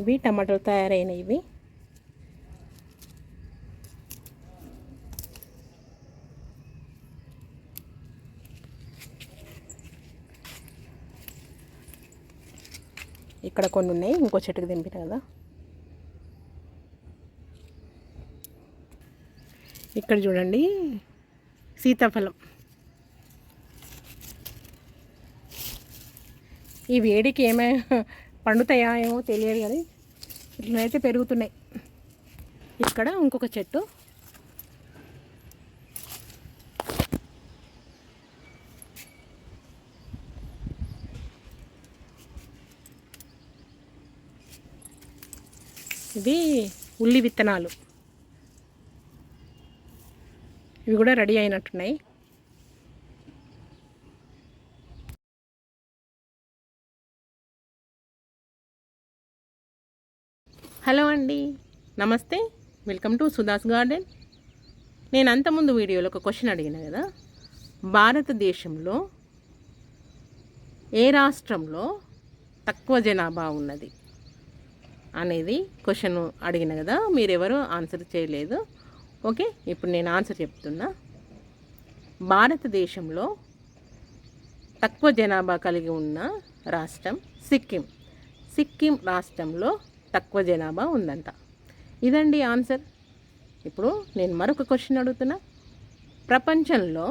ఇవి టమాటాలు తయారైనవి. ఇవి ఇక్కడ కొన్ని ఉన్నాయి ఇంకో చెట్టుకు దింపిన కదా. ఇక్కడ చూడండి సీతాఫలం. ఈ వేడికి ఏమై పండుతాయా ఏమో తెలియదు కానీ ఇట్లనైతే పెరుగుతున్నాయి. ఇక్కడ ఇంకొక చెట్టు. ఇవి ఉల్లి విత్తనాలు. ఇవి కూడా రెడీ అయినట్టున్నాయి. హలో అండి. నమస్తే. Welcome to Sudha's garden. నేను అంతకుముందు వీడియోలో ఒక క్వశ్చన్ అడిగిన కదా? భారతదేశంలో ఏ రాష్ట్రంలో తక్కువ జనాభా ఉన్నది అనేది క్వశ్చన్ అడిగిన కదా? మీరెవరు ఆన్సర్ చేయలేదు. ఓకే ఇప్పుడు నేను ఆన్సర్ చెప్తున్నా. భారతదేశంలో తక్కువ జనాభా కలిగి ఉన్న రాష్ట్రం సిక్కిం. సిక్కిం రాష్ట్రంలో తక్కువ జనాభా ఉందంట. ఇదండి ఆన్సర్. ఇప్పుడు నేను మరొక క్వశ్చన్ అడుగుతున్నా. ప్రపంచంలో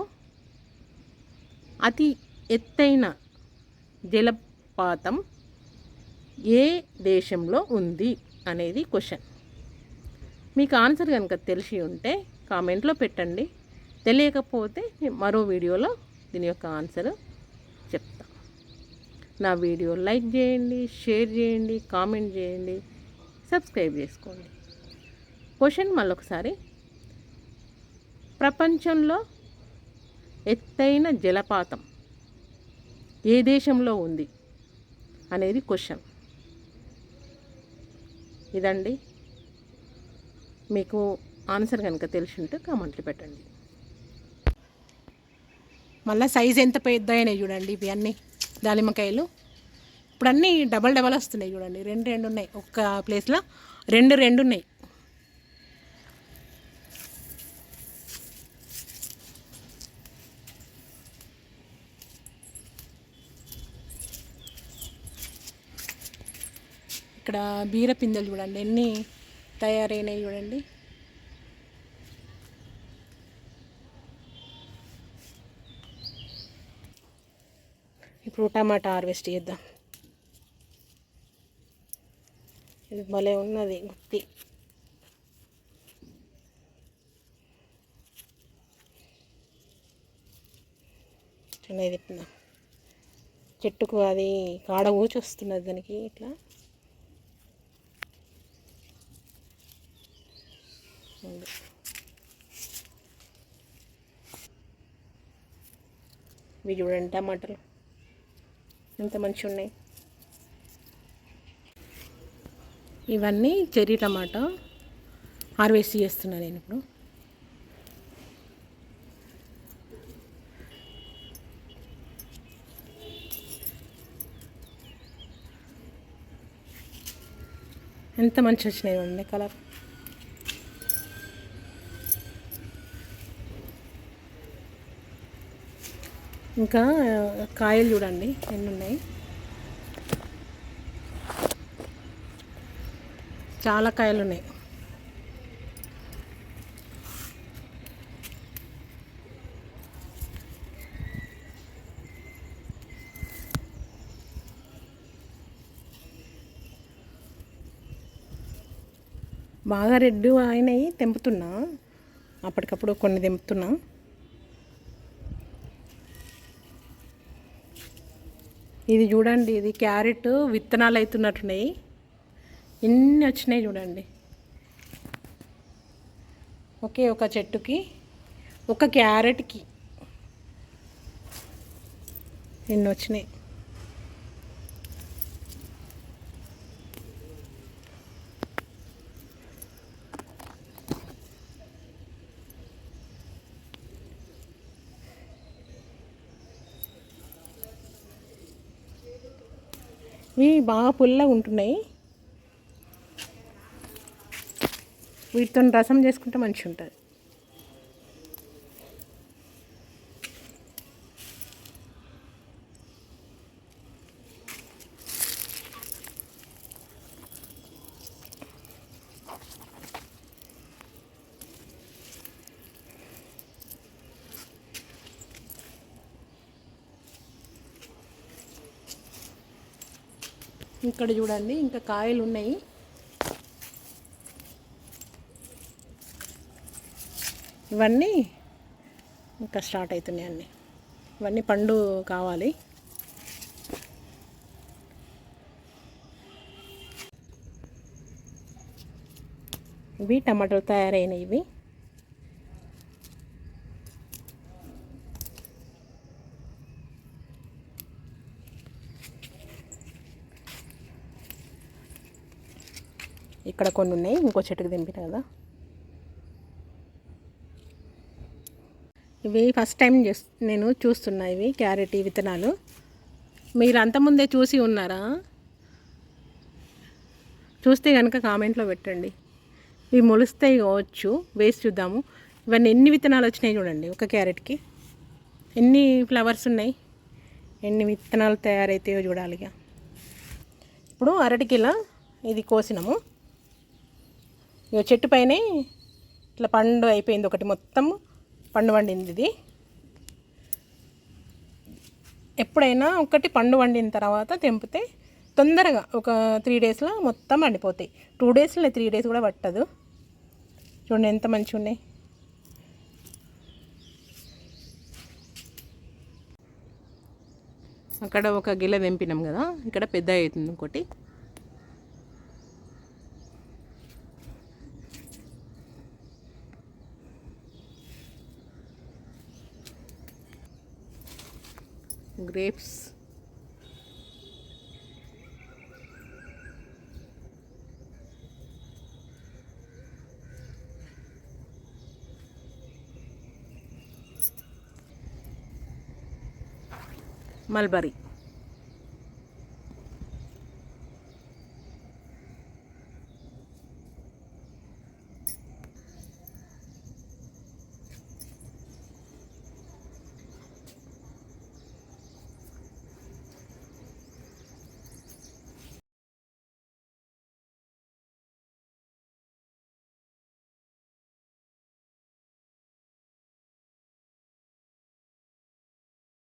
అతి ఎత్తైన జలపాతం ఏ దేశంలో ఉంది అనేది క్వశ్చన్. మీకు ఆన్సర్ కనుక తెలిసి ఉంటే కామెంట్లో పెట్టండి. తెలియకపోతే నేను మరో వీడియోలో దీని యొక్క ఆన్సర్ చెప్తాను నా వీడియో లైక్ చేయండి షేర్ చేయండి కామెంట్ చేయండి సబ్స్క్రైబ్ చేసుకోండి. క్వశ్చన్ మళ్ళొకసారి. ప్రపంచంలో ఎత్తైన జలపాతం ఏ దేశంలో ఉంది అనేది క్వశ్చన్. ఇదండి. మీకు ఆన్సర్ కనుక తెలిసింటే కామెంట్లు పెట్టండి. మళ్ళీ సైజ్ ఎంత పెద్ద అయినాయి చూడండి ఇవి అన్నీ. దానిమ్మకాయలు. ఇప్పుడు అన్నీ డబల్ డబల్ వస్తున్నాయి చూడండి. రెండు రెండు ఉన్నాయి. ఒక్క ప్లేస్లో రెండు రెండు ఉన్నాయి. ఇక్కడ బీర పిందెలు చూడండి. ఎన్ని తయారైనాయి చూడండి. ఇప్పుడు టమాటా హార్వెస్ట్ చేద్దాం. ఇది భలే ఉన్నది గుత్తి. చిన్నది తిప్పుదాం. చెట్టుకు అది కాడ ఊచి వస్తున్నది దానికి ఇట్లా. ఉంది. ఇవి చూడండి టమాటాలు. ఎంత మంచిగా ఉన్నాయి ఇవన్నీ చెర్రీ టమాటా హార్వెస్ట్ చేస్తున్నా నేను ఇప్పుడు. ఎంత మంచి వచ్చినాయి అండి కలర్. ఇంకా కాయలు చూడండి ఎన్ని ఉన్నాయి చాలా కాయలు ఉన్నాయి బాగా రెడ్ అయినాయి తెంపుతున్నా. అప్పటికప్పుడు కొన్ని తెంపుతున్నా. ఇది చూడండి ఇది క్యారెట్ విత్తనాలు అవుతున్నట్టున్నాయి ఎన్ని వచ్చినాయి చూడండి. ఒకే ఒక చెట్టుకి ఒక క్యారెట్కి ఎన్ని వచ్చినాయి? ఇవి బాగా పుల్లగా ఉంటున్నాయి. వీటితో రసం చేసుకుంటే మంచిగా ఉంటుంది ఇక్కడ చూడండి ఇంకా కాయలు ఉన్నాయి. ఇవన్నీ ఇంకా స్టార్ట్ అవుతున్నాయి అన్నీ. ఇవన్నీ పండు కావాలి. ఇవి టమాటాలు తయారైనవి. ఇక్కడ కొన్ని ఉన్నాయి ఇంకో చెట్టుకు దింపిన కదా. ఇవి ఫస్ట్ టైం నేను చూస్తున్నా ఇవి క్యారెట్ విత్తనాలు. మీరు అంతకుముందే చూసి ఉన్నారా? చూస్తే కనుక కామెంట్లో పెట్టండి. ఇవి మొలుస్తాయి కావచ్చు వేసి చూద్దాము. ఇవన్నీ ఎన్ని విత్తనాలు వచ్చినాయి చూడండి ఒక క్యారెట్కి. ఎన్ని ఫ్లవర్స్ ఉన్నాయి? ఎన్ని విత్తనాలు తయారైతాయో చూడాలి ఇక ఇప్పుడు అరటికిలా ఇది కోసినాము. ఇక చెట్టు పైనే ఇట్లా పండు అయిపోయింది ఒకటి మొత్తం. పండు వండింది ఇది. ఎప్పుడైనా ఒకటి పండు వండిన తర్వాత తెంపితే తొందరగా ఒక త్రీ డేస్లో మొత్తం వండిపోతాయి టూ డేస్లో త్రీ డేస్ కూడా పట్టదు. చూడండి ఎంత మంచిగా ఉన్నాయి. అక్కడ ఒక గిల్ల తెంపినాం కదా ఇక్కడ పెద్ద అవుతుంది ఇంకోటి. grapes. Mulberry.